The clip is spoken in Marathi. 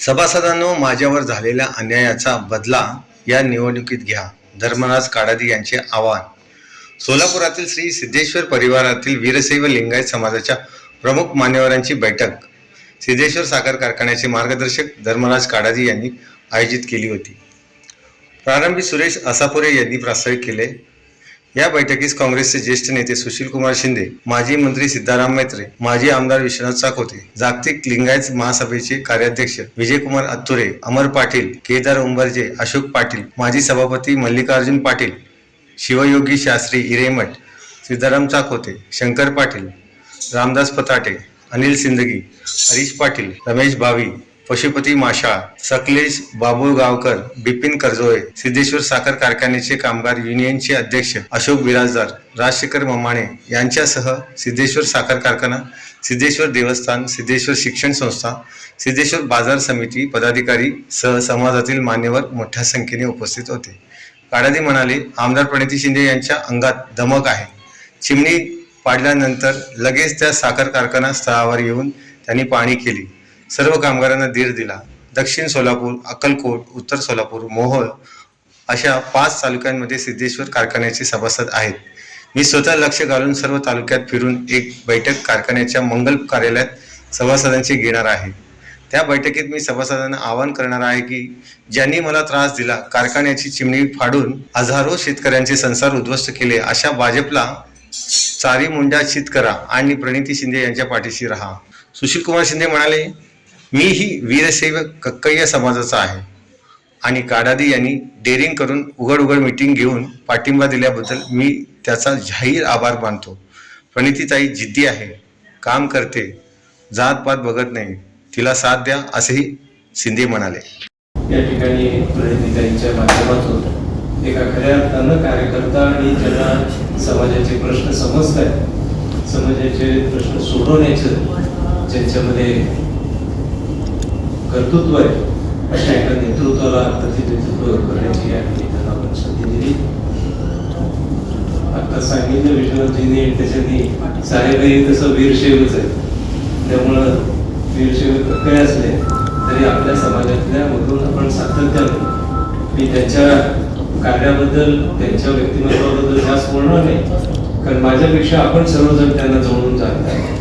सभासदांनो माझ्यावर झालेल्या अन्यायाचा बदला या निवडणुकीत घ्या धर्मराज काडादी यांचे आवाहन. सोलापुरातील श्री सिद्धेश्वर परिवारातील वीरशैव लिंगायत समाजाच्या प्रमुख मान्यवरांची बैठक. सिद्धेश्वर साखर कारखान्याचे मार्गदर्शक धर्मराज काडाजी यांनी आयोजित केली होती. प्रारंभी सुरेश असापुरे यांनी प्रास्ताविक केले या बैठकीस काँग्रेसचे ज्येष्ठ नेते सुशील कुमार शिंदे माजी मंत्री सिद्धाराम मैत्रे माजी आमदार विश्वनाथ चाकोते जागतिक लिंगायत महासभेचे कार्याध्यक्ष विजयकुमार अत्तुरे अमर पाटील केदार उंबरजे अशोक पाटील माजी सभापती मल्लिकार्जुन पाटील शिवयोगी शास्त्री इरेमठ सिद्धाराम चाकोते शंकर पाटील रामदास पताटे अनिल सिंदगी हरीश पाटील रमेश भावी पशुपती माशा सकलेश बाबू गावकर बिपिन करजोळे सिद्धेश्वर साखर कारखान्याचे कामगार युनियनचे अध्यक्ष अशोक बिराजदार राजशेखर ममाणे यांच्यासह सिद्धेश्वर साखर कारखाना सिद्धेश्वर देवस्थान सिद्धेश्वर शिक्षण संस्था सिद्धेश्वर बाजार समिती पदाधिकारी सह समाजातील मान्यवर मोठ्या संख्येने उपस्थित होते. काडादी म्हणाले आमदार प्रणिती शिंदे यांच्या अंगात धमक आहे. चिमणी पाडल्यानंतर लगेच त्या साखर कारखाना स्थळावर येऊन त्यांनी पाहणी केली. सर्व कामगारांना धीर दिला. दक्षिण सोलापूर अक्कलकोट उत्तर सोलापूर मोहोळ अशा पाच तालुक्यांमध्ये सिद्धेश्वर कारखान्याचे सभासद आहेत. मी स्वतः लक्ष घालून सर्व तालुक्यात फिरून एक बैठक कारखान्याच्या मंगल कार्यालयात सभासदांची घेणार आहे. त्या बैठकीत मी सभासदांना आवाहन करणार आहे की ज्यांनी मला त्रास दिला कारखान्याची चिमणी फाडून हजारो शेतकऱ्यांचे संसार उद्ध्वस्त केले अशा भाजपला चारी मुंड्या चित करा आणि प्रणिती शिंदे यांच्या पाठीशी राहा. सुशील कुमार शिंदे म्हणाले मी ही वीरसेवक कक्कय्या समाजाचा आहे. आणि काडादी यांनी डेअरिंग करून उघड उघड मिटिंग घेऊन पाठिंबा दिल्याबद्दल मी त्याचा जाहीर आभार मानतो. प्रणितीताई जिद्दी आहे. काम करते. जातपात बघत नाही. तिला साथ द्या असेही शिंदे म्हणाले. या ठिकाणी प्रणितीताईंच्या माध्यमातून एका खऱ्या अर्थानं कार्यकर्ता आणि ज्यांना समाजाचे प्रश्न समजत आहेत समाजाचे प्रश्न सोडवण्याचं ज्यांच्यामध्ये कर्तृत्व आहे. अशा एका नेतृत्वाला प्रतिनिधित्व करण्याची आहे आपण संधी दिली. आता सांगितलं विश्वनाथजींनी त्याच्यानी साहेबही तसं वीरशैवच आहे त्यामुळं वीरशैव काय असले तरी आपल्या समाजातल्या मधून आपण सातत्याने मी त्यांच्या कार्याबद्दल त्यांच्या व्यक्तिमत्वाबद्दल जास्त बोलणार नाही. कारण माझ्यापेक्षा आपण सर्वजण त्यांना जवळून जात आहे